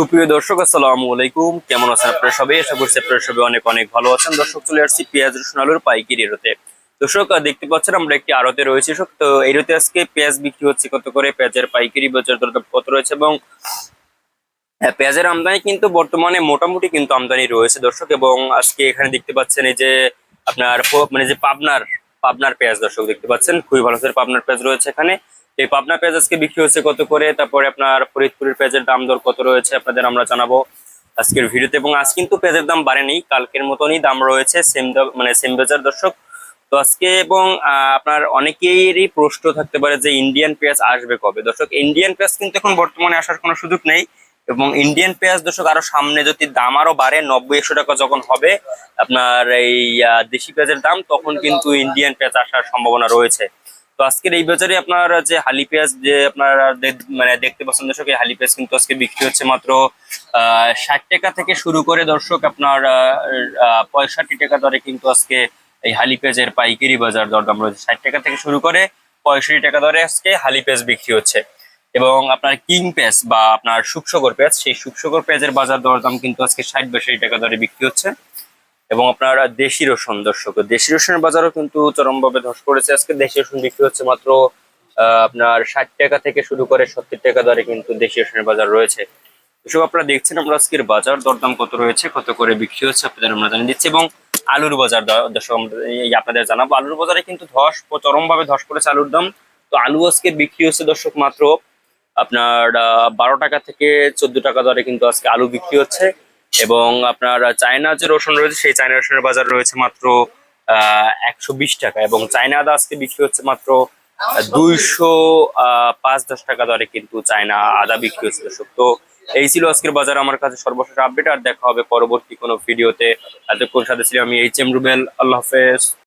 সুপ্রিয় দর্শক আসসালামু আলাইকুম। কেমন আছেন আপনারা সবাই? আশা করছি আপনারা সবাই অনেক অনেক ভালো আছেন। দর্শক চলে আসছি পেঁয়াজ রসুন আলুর পাইকারি এরোতে দর্শক দেখতে পাচ্ছেন আমরা একটি আড়তে রয়েছে। তো এরোতে আজকে পেঁয়াজ বিক্রি হচ্ছে কত করে? পেঁয়াজের পাইকারি বাজার দরদাম কত রয়েছে? এবং হ্যাঁ, পেঁয়াজের আমদানি কিন্তু বর্তমানে মোটামুটি কিন্তু আমদানি রয়েছে। দর্শক এবং আজকে এখানে দেখতে পাচ্ছেন এই যে আপনার মানে যে পাবনার পাবনার পেঁয়াজ। দর্শক দেখতে পাচ্ছেন? খুবই ভালো পাবনার পেঁয়াজ রয়েছে এখানে। এই পাবনা পেঁয়াজ আজকে বিক্রি হচ্ছে কত করে? তারপরে আপনার ফরিদপুরের পেঁয়াজের দাম দর কত রয়েছে আপনাদের আমরা জানাব আজকের ভিডিওতে। এবং আজ কিন্তু পেঁয়াজের দাম বাড়েনি, কালকের মতনই দাম রয়েছে সেম মানে সেম বাজার দর্শক। তো আজকে এবং আপনার অনেকেরই প্রশ্ন থাকতে পারে যে ইন্ডিয়ান পেঁয়াজ আসবে কবে? দর্শক ইন্ডিয়ান পেঁয়াজ কিন্তু এখন বর্তমানে আসার কোনো সুযোগ নেই। এবং ইন্ডিয়ান পেঁয়াজ দর্শক, আরও সামনে যদি দাম আরও বাড়ে, নব্বই, একশো টাকা যখন হবে আপনার এই দেশি পেঁয়াজের দাম, তখন কিন্তু ইন্ডিয়ান পেঁয়াজ আসার সম্ভাবনা রয়েছে। তো আজকের এই বাজারে আপনার যে হালি পেঁয়াজ যে আপনার মানে দেখতে পাচ্ছেন দর্শক, এই হালি পেঁয়াজ কিন্তু আজকে বিক্রি হচ্ছে মাত্র ষাট টাকা থেকে শুরু করে দর্শক আপনার পঁয়ষট্টি টাকা দরে কিন্তু আজকে এই হালি পেঁয়াজের পাইকারি বাজার দরদাম রয়েছে। ষাট টাকা থেকে শুরু করে পঁয়ষট্টি টাকা দরে আজকে হালি পেঁয়াজ বিক্রি হচ্ছে। এবং আপনার কিং পেঁয়াজ বা আপনার শুকশকর পেঁয়াজ, সেই শুকশকর পেঁয়াজের বাজার দরদাম কিন্তু আজকে ষাট, বাষট্টি টাকা দরে বিক্রি হচ্ছে। এবং আপনার দেশি রসুন দর্শক, দেশি রসুনের বাজারও কিন্তু চরমভাবে ধস করেছে আজকে দেশি রসুন বিক্রি হচ্ছে মাত্র আপনার ষাট টাকা থেকে শুরু করে সত্তর টাকা দরে কিন্তু দেশি রসুনের বাজার রয়েছে। এসব আপনারা দেখছেন আমরা আজকের বাজার, দরদাম কত রয়েছে, কত করে বিক্রি হচ্ছে আপনাদের আমরা জানিয়ে দিচ্ছি এবং আলুর বাজার দর্শক আপনাদের জানাব, আলুর বাজারে কিন্তু ধস চরম ভাবে ধস করেছে আলুর দাম। তো আলু আজকে বিক্রি হচ্ছে দর্শক মাত্র আপনার বারো টাকা থেকে চোদ্দ টাকা দরে কিন্তু আজকে আলু বিক্রি হচ্ছে। এবং আপনার চায়না যে রসুন রয়েছে, সেই চায়না রসুনের বাজার রয়েছে মাত্র একশো বিশ টাকা এবং চায়না আদা আজকে বিক্রি হচ্ছে মাত্র দুইশো পাঁচ দশ টাকা দরে কিন্তু চায়না আদা বিক্রি হচ্ছে দর্শক। তো এই ছিল আজকের বাজার, আমার কাছে সর্বশেষ আপডেট, আর দেখা হবে পরবর্তী কোনো ভিডিওতে। এতক্ষণ সাথে ছিল আমি এইচ এম রুবেল, আল্লাহ হাফেজ।